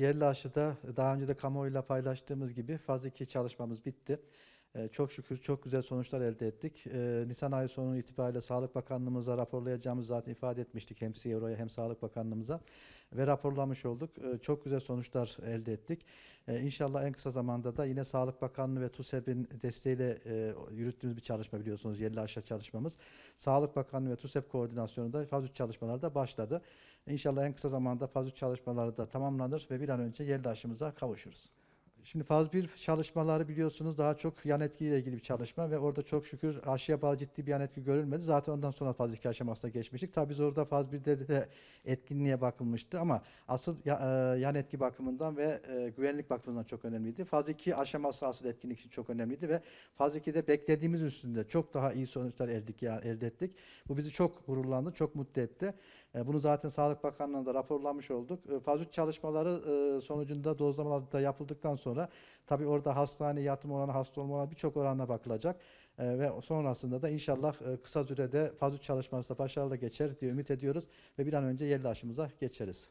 yerli aşıda daha önce de kamuoyuyla paylaştığımız gibi faz 2 çalışmamız bitti. Ee, Çok şükür çok güzel sonuçlar elde ettik. Ee, Nisan ayı sonu itibariyle Sağlık Bakanlığımıza raporlayacağımızı zaten ifade etmiştik hem CEO'ya hem Sağlık Bakanlığımıza ve raporlamış olduk. Ee, Çok güzel sonuçlar elde ettik. İnşallah en kısa zamanda da yine Sağlık Bakanlığı ve TUSEP'in desteğiyle e, yürüttüğümüz bir çalışma biliyorsunuz yerli aşı çalışmamız. Sağlık Bakanlığı ve TUSEP koordinasyonunda faz 3 çalışmaları da başladı. İnşallah en kısa zamanda faz 3 çalışmaları da tamamlanır ve bir an önce yerli aşımıza kavuşuruz. Şimdi faz 1 çalışmaları biliyorsunuz daha çok yan etkiyle ilgili bir çalışma ve orada çok şükür aşıya bağlı ciddi bir yan etki görülmedi. Zaten ondan sonra faz 2 aşamasına geçmiştik. Tabii biz orada faz 1'de de etkinliğe bakılmıştı ama asıl e, yan etki bakımından ve e, güvenlik bakımından çok önemliydi. Faz 2 aşaması asıl etkinlik için çok önemliydi ve faz 2'de beklediğimiz üstünde çok daha iyi sonuçlar elde, ya- elde ettik. Bu bizi çok gururlandı, çok mutlu etti. E, Bunu zaten Sağlık Bakanlığı'na da raporlamış olduk. Faz 3 çalışmaları sonucunda dozlamalar da yapıldıktan sonra tabii orada hastane yatım oranı, hasta olma oranı birçok oranına bakılacak. E, Ve sonrasında da inşallah e, kısa sürede faz 3 çalışması da başarılı geçer diye ümit ediyoruz ve bir an önce yerli aşımıza geçeriz.